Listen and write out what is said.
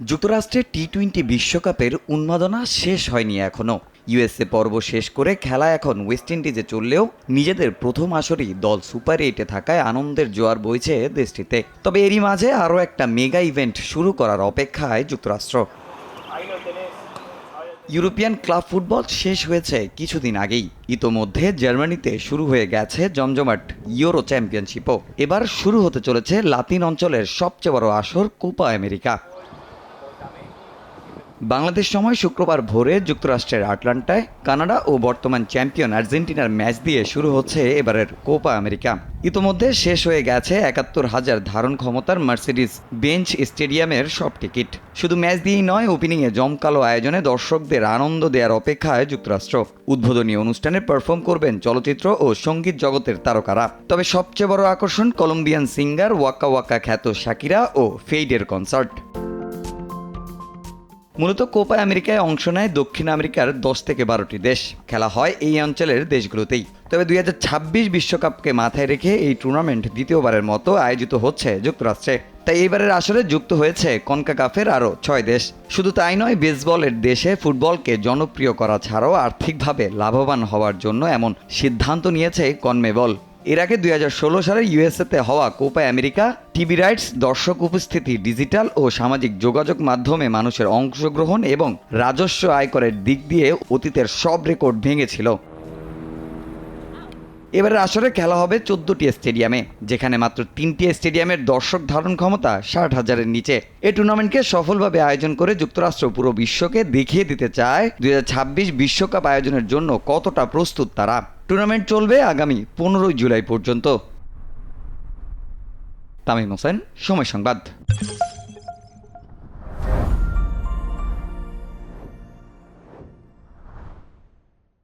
যুক্তরাষ্ট্রের T twenty বিশ্বকাপের উন্মাদনা শেষ হয়নি এখনও ইউএসএ পর্ব শেষ করে খেলা এখন ওয়েস্ট ইন্ডিজে চললেও নিজেদের প্রথম আসরেই দল সুপার এইটে থাকায় আনন্দের জোয়ার বইছে দেশটিতে। তবে এরই মাঝে আরও একটা মেগা ইভেন্ট শুরু করার অপেক্ষায় যুক্তরাষ্ট্র। ইউরোপিয়ান ক্লাব ফুটবল শেষ হয়েছে কিছুদিন আগেই। ইতোমধ্যে জার্মানিতে শুরু হয়ে গেছে জমজমাট ইউরো চ্যাম্পিয়নশিপও। এবার শুরু হতে চলেছে লাতিন অঞ্চলের সবচেয়ে বড় আসর কোপা আমেরিকা। বাংলাদেশ সময় শুক্রবার ভোরে যুক্তরাষ্ট্রের আটলান্টায় কানাডা ও বর্তমান চ্যাম্পিয়ন আর্জেন্টিনার ম্যাচ দিয়ে শুরু হচ্ছে এবারের কোপা আমেরিকা। ইতোমধ্যে শেষ হয়ে গেছে একাত্তর হাজার ধারণ ক্ষমতার মার্সিডিস বেঞ্চ স্টেডিয়ামের সব টিকিট। শুধু ম্যাচ দিয়েই নয়, ওপেনিংয়ে জমকালো আয়োজনে দর্শকদের আনন্দ দেওয়ার অপেক্ষায় যুক্তরাষ্ট্র উদ্বোধনী অনুষ্ঠানে পারফর্ম করবেন চলচ্চিত্র ও সংগীত জগতের তারকারা। তবে সবচেয়ে বড় আকর্ষণ কলম্বিয়ান সিঙ্গার ওয়াকা ওয়াকা খ্যাত শাকিরা ও ফেইডের কনসার্ট। মূলত কোপা আমেরিকায় অংশ নেয় দক্ষিণ আমেরিকার দশ থেকে বারোটি দেশ। খেলা হয় এই অঞ্চলের দেশগুলোতেই। তবে দুই বিশ্বকাপকে মাথায় রেখে এই টুর্নামেন্ট দ্বিতীয়বারের মতো আয়োজিত হচ্ছে যুক্তরাষ্ট্রে। তাই এইবারের আসরে যুক্ত হয়েছে কনকাকাফের আরও ছয় দেশ। শুধু তাই নয়, বেসবলের দেশে ফুটবলকে জনপ্রিয় করা ছাড়াও আর্থিকভাবে লাভবান হওয়ার জন্য এমন সিদ্ধান্ত নিয়েছে কনমেবল। এর আগে দুই সালে ইউএসএতে হওয়া কোপা আমেরিকা, টিভি রাইটস, দর্শক উপস্থিতি, ডিজিটাল ও সামাজিক যোগাযোগ মাধ্যমে মানুষের অংশগ্রহণ এবং রাজস্ব আয় করার দিক দিয়ে অতীতের সব রেকর্ড ভেঙেছিল। এবারে আসরে খেলা হবে চোদ্দটি স্টেডিয়ামে, যেখানে মাত্র তিনটি স্টেডিয়ামের দর্শক ধারণ ক্ষমতা ষাট হাজারের নিচে। এ টুর্নামেন্টকে সফলভাবে আয়োজন করে যুক্তরাষ্ট্র পুরো বিশ্বকে দেখিয়ে দিতে চায় দুই বিশ্বকাপ আয়োজনের জন্য কতটা প্রস্তুত তারা। টুর্নামেন্ট চলবে আগামী পনেরোই জুলাই পর্যন্ত। তামিম হোসেন, সময় সংবাদ।